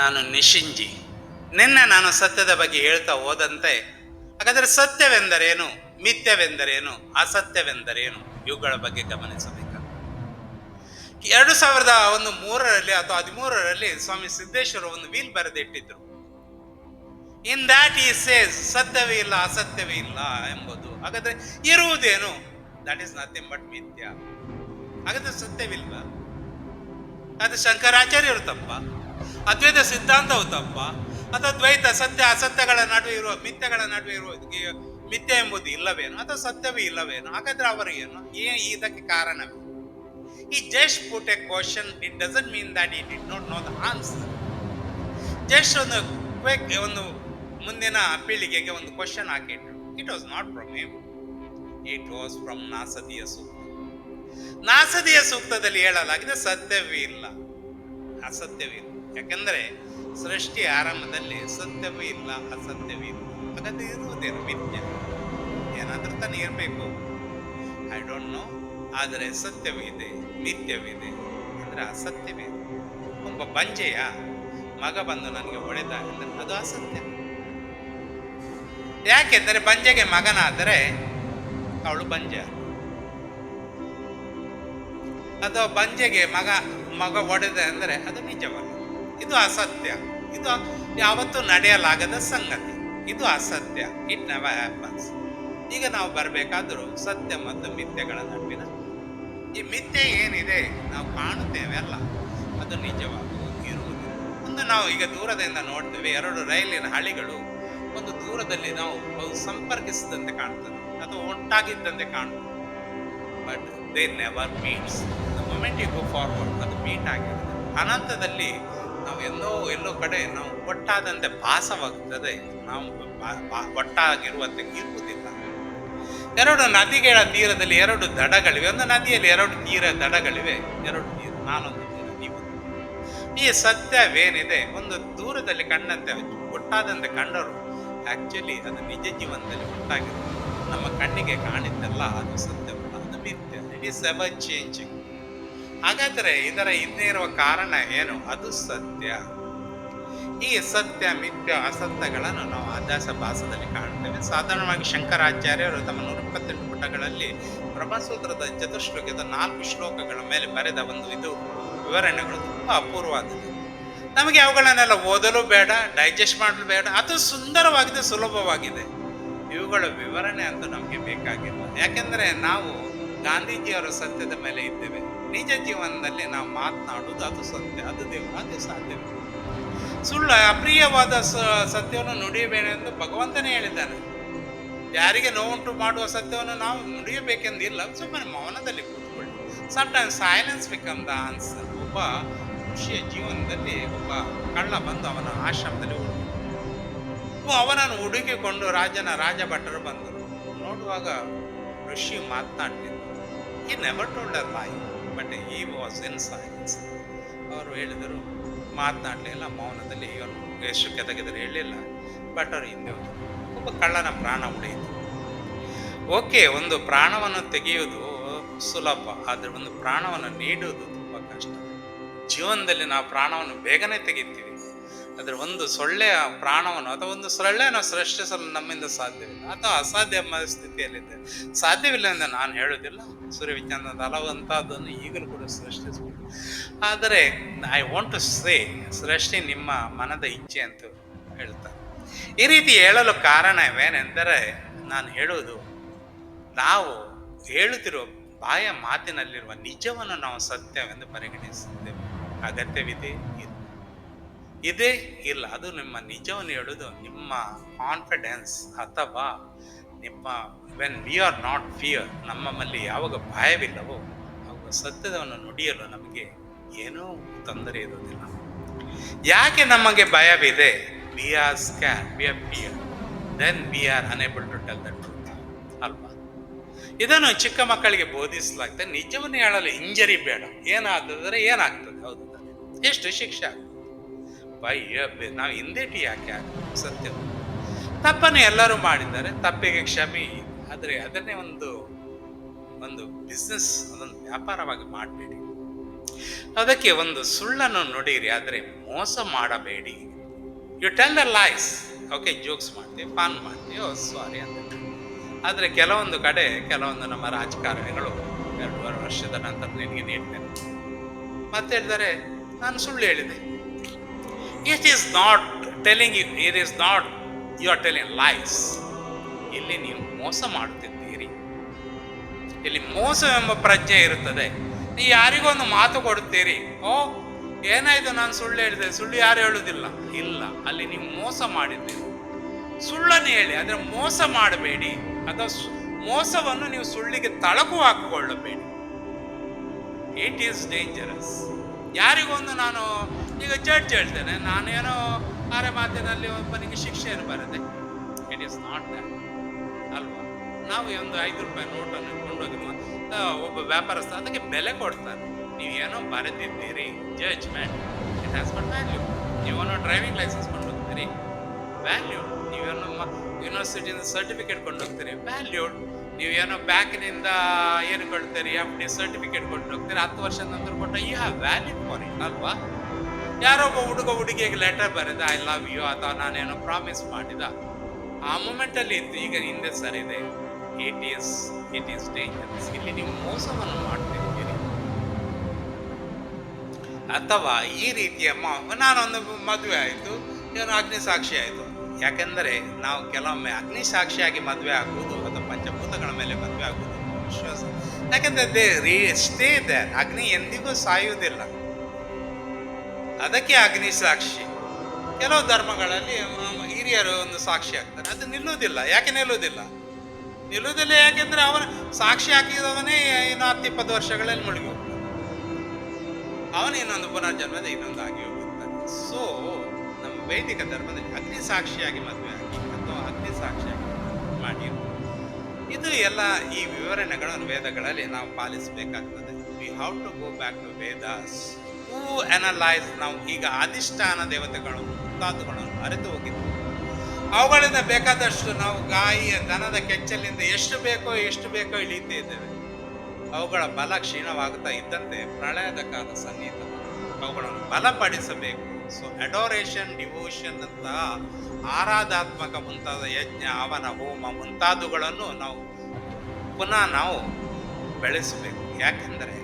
ನಾನು ನಿಶಿಂಜಿ. ನಿನ್ನೆ ನಾನು ಸತ್ಯದ ಬಗ್ಗೆ ಹೇಳ್ತಾ ಹೋದಂತೆ, ಹಾಗಾದರೆ ಸತ್ಯವೆಂದರೇನು? ಮಿಥ್ಯವೆಂದರೇನು? ಅಸತ್ಯವೆಂದರೇನು? ಇವುಗಳ ಬಗ್ಗೆ ಗಮನಿಸಬೇಕು ಎರಡು ಸಾವಿರದ ಒಂದು ಮೂರರಲ್ಲಿ ಅಥವಾ ಹದಿಮೂರರಲ್ಲಿ ಸ್ವಾಮಿ ಸಿದ್ದೇಶ್ವರ ಒಂದು ವೀಲ್ ಬರೆದಿಟ್ಟಿದ್ರು. ಇನ್ ದ್ಯಾಟ್ ಈ ಸೇಸ್ ಸತ್ಯವೇ ಇಲ್ಲ, ಅಸತ್ಯವೇ ಇಲ್ಲ ಎಂಬುದು. ಹಾಗಾದ್ರೆ ಇರುವುದೇನು? ದಟ್ ಈಸ್ ನಥಿಂಗ್ ಬಟ್ ಮಿಥ್ಯ. ಹಾಗಾದ್ರೆ ಸತ್ಯವಿಲ್ಲ ಅದು ಶಂಕರಾಚಾರ್ಯರು ತಪ್ಪ? ಅದ್ವೈತ ಸಿದ್ಧಾಂತವು ತಪ್ಪ ಅಥವಾ ದ್ವೈತ ಸತ್ಯ, ಅಸತ್ಯಗಳ ನಡುವೆ ಇರುವ, ಮಿಥ್ಯಗಳ ನಡುವೆ ಇರುವ ಮಿಥ್ಯ ಎಂಬುದು ಇಲ್ಲವೇನು, ಅಥವಾ ಸತ್ಯವೇ ಇಲ್ಲವೇನು, ಹಾಗಾದ್ರೆ ಅವರಿಗೇನು ಏ, ಇದಕ್ಕೆ ಕಾರಣವೇ ಈ just put a question it doesn't mean that it it not know the answer just ಒಂದು ಕ್ವಿಕ್ ಒಂದು ಮುಂದಿನ ಪೀಳಿಗೆಗೆ ಒಂದು question ಹಾಕಿಟ್ರು it was not from him it was from Nasadiya Sukta. Nasadiya ಸೂಕ್ತದಲ್ಲಿ ಹೇಳಲಾಗಿದೆ, ಸತ್ಯವೇ ಇಲ್ಲ. ಅಸತ್ಯವೇ ಇಲ್ಲ. ಯಾಕೆಂದ್ರೆ ಸೃಷ್ಟಿ ಆರಂಭದಲ್ಲಿ ಸತ್ಯವೂ ಇಲ್ಲ, ಅಸತ್ಯವೂ ಇಲ್ಲ. ಹಾಗಾದ್ರೆ ಇರುವುದೇನು ಮಿಥ್ಯ ಏನಾದ್ರೂ ತಾನೇ ಇರಬೇಕು. ಐ ಡೋಂಟ್ ನೋ ಆದರೆ ಸತ್ಯವಿದೆ ನಿತ್ಯವಿದೆ ಅಂದ್ರೆ ಅಸತ್ಯವೇ ಒಬ್ಬ ಬಂಜೆಯ ಮಗ ಬಂದು ನನಗೆ ಹೊಡೆದ ಅಂದ್ರೆ ಅದು ಅಸತ್ಯ. ಯಾಕೆಂದರೆ ಬಂಜೆಗೆ ಮಗನಾದರೆ ಅವಳು ಬಂಜ ಅಥವಾ ಬಂಜೆಗೆ ಮಗ ಮಗ ಹೊಡೆದ ಅಂದರೆ ಅದು ನಿಜವಲ್ಲ. ಇದು ಅಸತ್ಯ. ಇದು ಯಾವತ್ತೂ ನಡೆಯಲಾಗದ ಸಂಗತಿ. ಇದು ಅಸತ್ಯ. ಇಟ್ ನೆವರ್ ಹ್ಯಾಪನ್ಸ್ ಈಗ ನಾವು ಬರಬೇಕಾದರೂ ಸತ್ಯ ಮತ್ತು ಮಿಥ್ಯಗಳ ನಡುವಿನ ಈ ಮಿಥ್ಯೆ ಏನಿದೆ ನಾವು ಕಾಣುತ್ತೇವೆ ಅಲ್ಲ. ಅದು ನಿಜವಾಗುವುದು ಇರುವುದು. ಒಂದು ನಾವು ಈಗ ದೂರದಿಂದ ನೋಡ್ತೇವೆ, ಎರಡು ರೈಲಿನ ಹಳಿಗಳು ಒಂದು ದೂರದಲ್ಲಿ ನಾವು ಅವು ಸಂಪರ್ಕಿಸಿದಂತೆ ಕಾಣ್ತದೆ. ಅಥವಾ ಒಟ್ಟಾಗಿದ್ದಂತೆ ಕಾಣ್ತದೆ. But they never meets the moment you go forward ಅದು ಮೀಟ್ ಆಗಿರುತ್ತೆ. ಅನಂತದಲ್ಲಿ ನಾವು ಎಲ್ಲೋ ಎಲ್ಲೋ ಕಡೆ ನಾವು ಒಟ್ಟಾದಂತೆ ಭಾಸವಾಗುತ್ತದೆ. ನಾವು ಒಟ್ಟಾಗಿರುವಂತೆ ಇರುವುದಿಲ್ಲ. ಎರಡು ನದಿಗಳ ತೀರದಲ್ಲಿ ಎರಡು ದಡಗಳಿವೆ. ಒಂದು ನದಿಯಲ್ಲಿ ಎರಡು ತೀರ ದಡಗಳಿವೆ. ಎರಡು ತೀರ ನಾನೊಂದು ತೀರ ನೀವು. ಈ ಸತ್ಯವೇನಿದೆ? ಒಂದು ದೂರದಲ್ಲಿ ಕಂಡಂತೆ ಒಟ್ಟಾದಂತೆ ಕಂಡರು ಆಕ್ಚುಲಿ ಅದು ನಿಜ ಜೀವನದಲ್ಲಿ ಒಟ್ಟಾಗಿರುತ್ತೆ ನಮ್ಮ ಕಣ್ಣಿಗೆ ಕಾಣಿದ್ದಲ್ಲ ಅದು ಸತ್ಯವಲ್ಲ, ಅದು ಮಿಥ್ಯ. ಇಟ್ ಈಸ್ ಎವರ್ ಚೇಂಜಿಂಗ್ ಹಾಗಾದರೆ ಇದರ ಹಿಂದೆ ಇರುವ ಕಾರಣ ಏನು? ಅದು ಸತ್ಯ. ಈ ಸತ್ಯ, ಮಿಥ್ಯ, ಅಸತ್ಯಗಳನ್ನು ನಾವು ಆದಾಸ ಭಾಸದಲ್ಲಿ ಕಾಣುತ್ತೇವೆ. ಸಾಧಾರಣವಾಗಿ ಶಂಕರಾಚಾರ್ಯರು ತಮ್ಮ ನೂರ ಇಪ್ಪತ್ತೆಂಟು ಪುಟಗಳಲ್ಲಿ ಬ್ರಹ್ಮಸೂತ್ರದ ಚತುಶ್ಲೋಕದ ನಾಲ್ಕು ಶ್ಲೋಕಗಳ ಮೇಲೆ ಬರೆದ ಒಂದು ಇದು ವಿವರಣೆಗಳು ತುಂಬ ಅಪೂರ್ವವಾದದ್ದು. ನಮಗೆ ಅವುಗಳನ್ನೆಲ್ಲ ಓದಲು ಬೇಡ ಡೈಜೆಸ್ಟ್ ಮಾಡಲು ಬೇಡ, ಅದು ಸುಂದರವಾಗಿದೆ, ಸುಲಭವಾಗಿದೆ. ಇವುಗಳ ವಿವರಣೆ ಅಂತೂ ನಮಗೆ ಬೇಕಾಗಿಲ್ಲ. ಯಾಕೆಂದರೆ ನಾವು ಗಾಂಧೀಜಿಯವರ ಸತ್ಯದ ಮೇಲೆ ಇದ್ದೇವೆ. ನಿಜ ಜೀವನದಲ್ಲಿ ನಾವು ಮಾತನಾಡುವುದು ಅದು ಸತ್ಯ, ಅದು ದೇವರು, ಅದು ಸಾಧ್ಯವಿಲ್ಲ. ಸುಳ್ಳು, ಅಪ್ರಿಯವಾದ ಸತ್ಯವನ್ನು ನುಡಿಯಬೇಕೆಂದು ಭಗವಂತನೇ ಹೇಳಿದ್ದಾನೆ. ಯಾರಿಗೆ ನೋವುಂಟು ಮಾಡುವ ಸತ್ಯವನ್ನು ನಾವು ನುಡಿಯಬೇಕೆಂದಿಲ್ಲ, ಸುಮ್ಮನೆ ಮೌನದಲ್ಲಿ ಕೂತ್ಕೊಳ್ಳಿ. Sometimes silence become the answer ಒಬ್ಬ ಋಷಿಯ ಜೀವನದಲ್ಲಿ ಒಬ್ಬ ಕಳ್ಳ ಬಂದು ಅವನ ಆಶ್ರಮದಲ್ಲಿ ಹುಡುಗ ಅವನನ್ನು ಹುಡುಕಿಕೊಂಡು ರಾಜನ ರಾಜ ಭಟ್ಟರು ಬಂದರು. ನೋಡುವಾಗ ಋಷಿ ಮಾತನಾಡ್ತಿದ್ದರು. He never told our boy but he was in silence ಅವರು ಹೇಳಿದರು ಮಾತನಾಡಲಿಲ್ಲ ಮೌನದಲ್ಲಿ ಇವನು ಎಷ್ಟು ತೆಗೆದರೆ ಹೇಳಿಲ್ಲ ಬಟ್ ಅವ್ರು ಹಿಂದೆ ಒಬ್ಬ ಕಳ್ಳನ ಪ್ರಾಣ ಉಳಿಯಿತು. ಓಕೆ, ಒಂದು ಪ್ರಾಣವನ್ನು ತೆಗೆಯುವುದು ಸುಲಭ, ಆದರೆ ಒಂದು ಪ್ರಾಣವನ್ನು ನೀಡುವುದು ತುಂಬ ಕಷ್ಟ. ಜೀವನದಲ್ಲಿ ನಾವು ಪ್ರಾಣವನ್ನು ಬೇಗನೆ ತೆಗಿತೀವಿ ಆದರೆ ಒಂದು ಸೊಳ್ಳೆಯ ಪ್ರಾಣವನ್ನು ಅಥವಾ ಒಂದು ಸೊಳ್ಳೆಯನ್ನು ಸೃಷ್ಟಿಸಲು ನಮ್ಮಿಂದ ಸಾಧ್ಯವಿಲ್ಲ ಅಥವಾ ಅಸಾಧ್ಯ ಎಂಬ ಸ್ಥಿತಿಯಲ್ಲಿದೆ. ಸಾಧ್ಯವಿಲ್ಲ ಎಂದು ನಾನು ಹೇಳುವುದಿಲ್ಲ. ಸೂರ್ಯವಿಜ್ಞಾನದ ಹಲವಂತಹದ್ದನ್ನು ಈಗಲೂ ಕೂಡ ಸೃಷ್ಟಿಸಬಹುದು ಆದರೆ ಐ ವಾಂಟ್ ಟು ಸೇ ಸೃಷ್ಟಿ ನಿಮ್ಮ ಮನದ ಇಚ್ಛೆ ಅಂತ ಹೇಳ್ತಾರೆ. ಈ ರೀತಿ ಹೇಳಲು ಕಾರಣವೇನೆಂದರೆ, ನಾನು ಹೇಳುವುದು, ನಾವು ಹೇಳುತ್ತಿರುವ ಬಾಯ ಮಾತಿನಲ್ಲಿರುವ ನಿಜವನ್ನು ನಾವು ಸತ್ಯವೆಂದು ಪರಿಗಣಿಸುತ್ತೇವೆ ಅಗತ್ಯವಿದೆ ಇಲ್ಲ ಇದೇ ಇಲ್ಲ. ಅದು ನಿಮ್ಮ ನಿಜವನ್ನು ಹೇಳೋದು ನಿಮ್ಮ ಕಾನ್ಫಿಡೆನ್ಸ್ ಅಥವಾ ನಿಮ್ಮ when we are not fear ನಮ್ಮಲ್ಲಿ ಯಾವಾಗ ಭಯವಿಲ್ಲವೋ ಅವಾಗ ಸತ್ಯದವನ್ನು ನುಡಿಯಲು ನಮಗೆ ಏನೂ ತೊಂದರೆ ಇರುವುದಿಲ್ಲ. ಯಾಕೆ ನಮಗೆ ಭಯವಿದೆ? We are scared we are fear then we are unable to tell the truth ಅಲ್ವಾ? ಇದನ್ನು ಚಿಕ್ಕ ಮಕ್ಕಳಿಗೆ ಬೋಧಿಸಲಾಗ್ತದೆ ನಿಜವನ್ನು ಹೇಳಲು ಇಂಜರಿ ಬೇಡ. ಏನಾದರೆ ಏನಾಗ್ತದೆ? ಹೌದು ಎಷ್ಟು ಶಿಕ್ಷೆ ಆಗ್ತದೆ? ಹೇಳ್ಬೇಕು ನಾವು ಹಿಂದೇಟಿ ಯಾಕೆ ಸತ್ಯ. ತಪ್ಪನ್ನು ಎಲ್ಲರೂ ಮಾಡಿದ್ದಾರೆ, ತಪ್ಪಿಗೆ ಕ್ಷಮೆ ಆದರೆ ಅದನ್ನೇ ಒಂದು ಒಂದು ಬಿಸ್ನೆಸ್ ಅದೊಂದು ವ್ಯಾಪಾರವಾಗಿ ಮಾಡಬೇಡಿ. ಅದಕ್ಕೆ ಒಂದು ಸುಳ್ಳನ್ನು ನುಡಿಯಿರಿ ಆದರೆ ಮೋಸ ಮಾಡಬೇಡಿ. You tell the lies okay jokes ಮಾಡ್ತೀವಿ ಫಾನ್ ಮಾಡ್ತೀವಿ ಓ ಸಾರಿ ಅಂತ. ಆದರೆ ಕೆಲವೊಂದು ಕಡೆ, ಕೆಲವೊಂದು ನಮ್ಮ ರಾಜಕಾರಣಿಗಳು, ಎರಡೂವರೆ ವರ್ಷದ ನಂತರ ನಿನಗೆ ನೀಡ್ತೇನೆ. ಮತ್ತೆ ಹೇಳಿದರೆ ನಾನು ಸುಳ್ಳು ಹೇಳಿದೆ. It is not telling you it is not you are telling lies ಇಲ್ಲಿ ನೀವು ಮೋಸ ಮಾಡುತ್ತಿದ್ದೀರಿ. ಇಲ್ಲಿ ಮೋಸವೆಂಬ ಪ್ರಜ್ಞೆ ಇರುತ್ತದೆ. ನೀವು ಯಾರಿಗೊಂದು ಮಾತು ಕೊಡುತ್ತೀರಿ. ಓ, ಏನಾಯ್ತು ನಾನು ಸುಳ್ಳು ಹೇಳಿದೆ? ಸುಳ್ಳು ಯಾರು ಹೇಳುವುದಿಲ್ಲ ಇಲ್ಲ, ಅಲ್ಲಿ ನೀವು ಮೋಸ ಮಾಡಿದ್ದೀರಿ. ಸುಳ್ಳನ್ನು ಹೇಳಿ, ಆದರೆ ಮೋಸ ಮಾಡಬೇಡಿ. ಅಥವಾ ಮೋಸವನ್ನು ನೀವು ಸುಳ್ಳಿಗೆ ತಳಕು ಹಾಕಿಕೊಳ್ಳಬೇಡಿ. ಇಟ್ ಈಸ್ ಡೇಂಜರಸ್ ಯಾರಿಗೊಂದು ನಾನು ಈಗ ಜಡ್ಜ್ ಹೇಳ್ತೇನೆ. ನಾನೇನೋ ಅರೆ ಮಾತಿನಲ್ಲಿ ಒಬ್ಬನಿಗೆ ಶಿಕ್ಷೆಯನ್ನು ಬರುತ್ತೆ ಇಟ್ ಇಸ್ ನಾಟ್ ದ ಅಲ್ವಾ? ನಾವು ಒಂದು ಐದು ರೂಪಾಯಿ ನೋಟನ್ನು ಕೊಂಡೋಗಿ ಒಬ್ಬ ವ್ಯಾಪಾರಸ್ಥ ಅದಕ್ಕೆ ಬೆಲೆ ಕೊಡ್ತಾರೆ. ನೀವು ಏನೋ ಬರೆದಿದ್ದೀರಿ judgement it has but value ನೀವೇನೋ ಡ್ರೈವಿಂಗ್ ಲೈಸೆನ್ಸ್ ಕೊಂಡೋಗ್ತೀರಿ ವ್ಯಾಲ್ಯೂ ನೀವೇನೋ ಯೂನಿವರ್ಸಿಟಿಯಿಂದ ಸರ್ಟಿಫಿಕೇಟ್ ಕೊಂಡೋಗ್ತೀರಿ ವ್ಯಾಲ್ಯೂಡ್ ನೀವೇನೋ ಬ್ಯಾಂಕ್ನಿಂದ ಏನು ಕೊಡ್ತೀರಿ ಎಫ್ ಡಿ ಸರ್ಟಿಫಿಕೇಟ್ ಕೊಂಡು ಹೋಗ್ತೀರಿ ಹತ್ತು ವರ್ಷದ ನಂತರ ಕೊಟ್ಟ you have value for it ಅಲ್ವಾ? ಯಾರೋ ಒಬ್ಬ ಹುಡುಗ ಹುಡುಗಿಗೆ ಲೆಟರ್ ಬರೆದ ಐ ಲವ್ ಯು ಅಥವಾ ನಾನೇನೋ ಪ್ರಾಮಿಸ್ ಮಾಡಿದ. ಆ ಮೂಮೆಂಟಲ್ಲಿ ಇತ್ತು ಈಗ ಹಿಂದೆ ಸರಿದೆ it is it is dangerous ಇಲ್ಲಿ ನೀವು ಮೋಸವನ್ನು ಮಾಡ್ತಿದ್ದೀರಿ. ಅಥವಾ ಈ ರೀತಿಯ ನಾನೊಂದು ಮದುವೆ ಆಯಿತು, ಇವನು ಅಗ್ನಿ ಸಾಕ್ಷಿ ಆಯಿತು. ಯಾಕೆಂದರೆ ನಾವು ಕೆಲವೊಮ್ಮೆ ಅಗ್ನಿ ಸಾಕ್ಷಿಯಾಗಿ ಮದುವೆ ಆಗುವುದು ಅಥವಾ ಪಂಚಭೂತಗಳ ಮೇಲೆ ಮದುವೆ ಆಗುವುದು ವಿಶ್ವಾಸ. ಯಾಕೆಂದರೆ ದೇ ರೀ ಸ್ಟೇ ದೇರ್ ಅಗ್ನಿ ಎಂದಿಗೂ ಸಾಯುವುದಿಲ್ಲ. ಅದಕ್ಕೆ ಅಗ್ನಿ ಸಾಕ್ಷಿ. ಕೆಲವು ಧರ್ಮಗಳಲ್ಲಿ ಹಿರಿಯರು ಒಂದು ಸಾಕ್ಷಿ ಆಗ್ತಾರೆ. ಅದು ನಿಲ್ಲುವುದಿಲ್ಲ. ಯಾಕೆ ನಿಲ್ಲುವುದಿಲ್ಲ? ನಿಲ್ಲುವುದಿಲ್ಲ ಯಾಕೆಂದ್ರೆ ಅವನ ಸಾಕ್ಷಿ ಹಾಕಿದವನೇ ಇನ್ನು ಹತ್ತು ಇಪ್ಪತ್ತು ವರ್ಷಗಳಲ್ಲಿ ಮುಳುಗಿ ಅವನು ಇನ್ನೊಂದು ಪುನರ್ಜನ್ಮದ ಇನ್ನೊಂದು ಆಗಿ ಹೋಗುತ್ತಾನೆ ಸೊ ನಮ್ಮ ವೈದಿಕ ಧರ್ಮದಲ್ಲಿ ಅಗ್ನಿ ಸಾಕ್ಷಿಯಾಗಿ ಮದುವೆ ಆಗಿ ಅಥವಾ ಅಗ್ನಿ ಸಾಕ್ಷಿಯಾಗಿ ಮಾಡಿ ಇದು ಎಲ್ಲ ಈ ವಿವರಣೆಗಳನ್ನು ವೇದಗಳಲ್ಲಿ ನಾವು ಪಾಲಿಸಬೇಕಾಗ್ತದೆ. We how to go back to Vedas to analyse ನಾವು ಈಗ ಅಧಿಷ್ಠಾನ ದೇವತೆಗಳು ಮುಂತಾದವುಗಳನ್ನು ಅರಿತು ಹೋಗಿದ್ವು. ಅವುಗಳಿಂದ ಬೇಕಾದಷ್ಟು ನಾವು ಗಾಯಿಯ ದನದ ಕೆಚ್ಚಲಿಂದ ಎಷ್ಟು ಬೇಕೋ ಎಷ್ಟು ಬೇಕೋ ಇಳಿಯುತ್ತೇ ಇದ್ದೇವೆ. ಅವುಗಳ ಬಲ ಕ್ಷೀಣವಾಗುತ್ತಾ ಇದ್ದಂತೆ ಪ್ರಳಯದ ಕಾಲ ಸನ್ನಿಹಿತ. ಅವುಗಳನ್ನು ಬಲಪಡಿಸಬೇಕು. ಸೊ ಅಡೋರೇಷನ್ ಡಿವೋಷನ್ ಅಂತ ಆರಾಧಾತ್ಮಕ ಮುಂತಾದ ಯಜ್ಞ ಅವನ ಹೋಮ ಮುಂತಾದವುಗಳನ್ನು ನಾವು ಪುನಃ ನಾವು ಬೆಳೆಸಬೇಕು. ಯಾಕೆಂದರೆ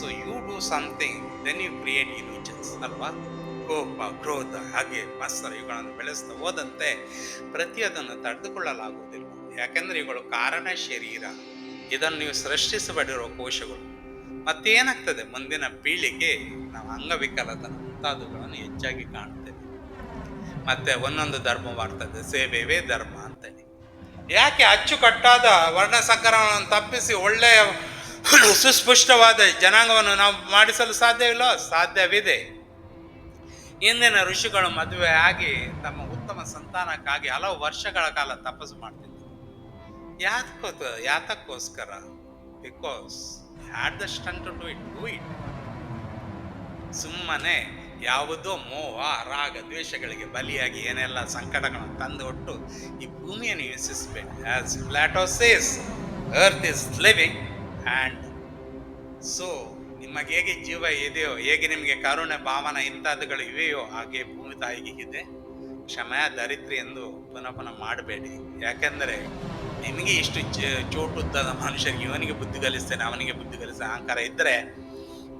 so you do something then you create illusions ಅಲ್ವಾ? ಕೋಪ, ಕ್ರೋಧ, ಹಾಗೆ ಮತ್ಸರ ಇವುಗಳನ್ನು ಬೆಳೆಸ್ತಾ ಹೋದಂತೆ ಪ್ರತಿಯೊಂದನ್ನು ತಡೆದುಕೊಳ್ಳಲಾಗುವುದಿಲ್ಲ. ಯಾಕೆಂದರೆ ಇವುಗಳು ಕಾರಣ ಶರೀರ. ಇದನ್ನು ನೀವು ಸೃಷ್ಟಿಸಬಡಿರುವ ಕೋಶಗಳು. ಮತ್ತೇನಾಗ್ತದೆ? ಮುಂದಿನ ಪೀಳಿಗೆ ನಾವು ಅಂಗವಿಕಲದ ಮುಂತಾದವುಗಳನ್ನು ಹೆಚ್ಚಾಗಿ ಕಾಣ್ತೇವೆ. ಮತ್ತೆ ಒಂದೊಂದು ಧರ್ಮ ಬರ್ತದೆ ಸೇವೆವೇ ಧರ್ಮ ಅಂತೇಳಿ. ಯಾಕೆ ಅಚ್ಚುಕಟ್ಟಾದ ವರ್ಣ ಸಂಕರವನ್ನು ತಪ್ಪಿಸಿ ಒಳ್ಳೆಯ ಸುಸ್ಪುಷ್ಟವಾದ ಜನಾಂಗವನ್ನು ನಾವು ಮಾಡಿಸಲು ಸಾಧ್ಯವಿಲ್ಲ, ಸಾಧ್ಯವಿದೆ. ಇಂದಿನ ಋಷಿಗಳು ಮದುವೆ ಆಗಿ ತಮ್ಮ ಉತ್ತಮ ಸಂತಾನಕ್ಕಾಗಿ ಹಲವು ವರ್ಷಗಳ ಕಾಲ ತಪಸ್ಸು ಮಾಡ್ತಿದ್ರು ಯಾತಕ್ಕೋ ಯಾತಕ್ಕೋಸ್ಕರ? Because had the stunt to it do it ಸುಮ್ಮನೆ ಯಾವುದೋ ಮೋಹ, ರಾಗ, ದ್ವೇಷಗಳಿಗೆ ಬಲಿಯಾಗಿ ಏನೆಲ್ಲ ಸಂಕಟಗಳನ್ನು ತಂದು ಒಟ್ಟು ಈ ಭೂಮಿಯನ್ನು ಯೋಚಿಸಬೇಕು as Plato says earth is living and so ನಿಮಗೆ ಹೇಗೆ ಜೀವ ಇದೆಯೋ, ಹೇಗೆ ನಿಮಗೆ ಕರುಣೆ, ಭಾವನ ಇಂಥದ್ದುಗಳು ಇವೆಯೋ, ಹಾಗೆ ಭೂಮಿ ತಾಯಿಗೆ ಇದೆ. ಕ್ಷಮೆಯ ದರಿದ್ರಿ ಎಂದು ಪುನಃ ಪುನಃ ಮಾಡಬೇಡಿ. ಯಾಕೆಂದರೆ ನಿಮಗೆ ಇಷ್ಟು ಚೋಟುದ್ದದ ಮನುಷ್ಯರಿಗೆ ಇವನಿಗೆ ಬುದ್ಧಿ ಕಲಿಸ್ತೇನೆ, ಅವನಿಗೆ ಬುದ್ಧಿ ಕಲಿಸ್ತೇನೆ. ಅಹಂಕಾರ ಇದ್ದರೆ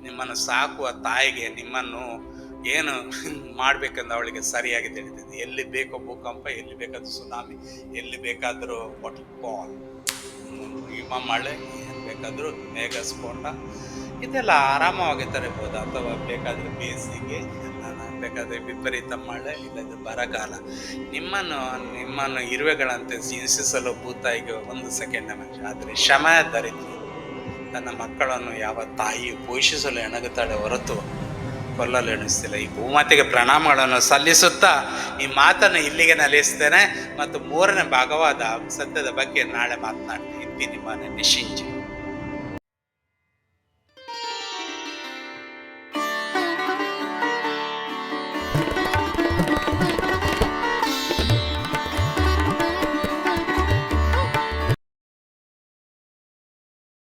ನಿಮ್ಮನ್ನು ಸಾಕುವ ತಾಯಿಗೆ ನಿಮ್ಮನ್ನು ಏನು ಮಾಡಬೇಕೆಂದು ಅವಳಿಗೆ ಸರಿಯಾಗಿ ತಿಳಿದಿದೆ. ಎಲ್ಲಿ ಬೇಕೋ ಭೂಕಂಪ, ಎಲ್ಲಿ ಬೇಕಾದ್ರೂ ಸುನಾಮಿ, ಎಲ್ಲಿ ಬೇಕಾದರೂ ವಾಟರ್ ಫಾಲ್ ಮಳೆ ಬೇಕಾದರೂ ಮೇಘ ಸ್ಫೋಟ. ಇದೆಲ್ಲ ಆರಾಮವಾಗಿ ತರಬಹುದು ಅಥವಾ ಬೇಕಾದರೆ ಬೇಸಿಗೆ ಬೇಕಾದ್ರೆ ವಿಪರೀತ ಮಳೆ, ಇಲ್ಲದ್ರೆ ಬರಗಾಲ. ನಿಮ್ಮನ್ನು ನಿಮ್ಮನ್ನು ಇರುವೆಗಳಂತೆ ಹಿಂಸಿಸಲು ಭೂತಾಯಿಗೆ ಒಂದು ಸೆಕೆಂಡ್ ಮನುಷ್ಯ ಆದರೆ ಶಮ ಧರಿತು ತನ್ನ ಮಕ್ಕಳನ್ನು ಯಾವ ತಾಯಿಯು ಪೋಷಿಸಲು ಎಣಗುತ್ತಾಳೆ ಹೊರತು ಕೊಲ್ಲಲು ಎಣಿಸ್ತಿಲ್ಲ. ಈ ಭೂಮಾತೆಗೆ ಪ್ರಣಾಮಗಳನ್ನು ಸಲ್ಲಿಸುತ್ತಾ ಈ ಮಾತನ್ನು ಇಲ್ಲಿಗೆ ನಲಿಸ್ತೇನೆ. ಮತ್ತು ಮೂರನೇ ಭಾಗವಾದ ಸತ್ಯದ ಬಗ್ಗೆ ನಾಳೆ ಮಾತನಾಡ್ತೀನಿ. ಇದ್ದೀನಿ ನಿಶಿಂಚಿ.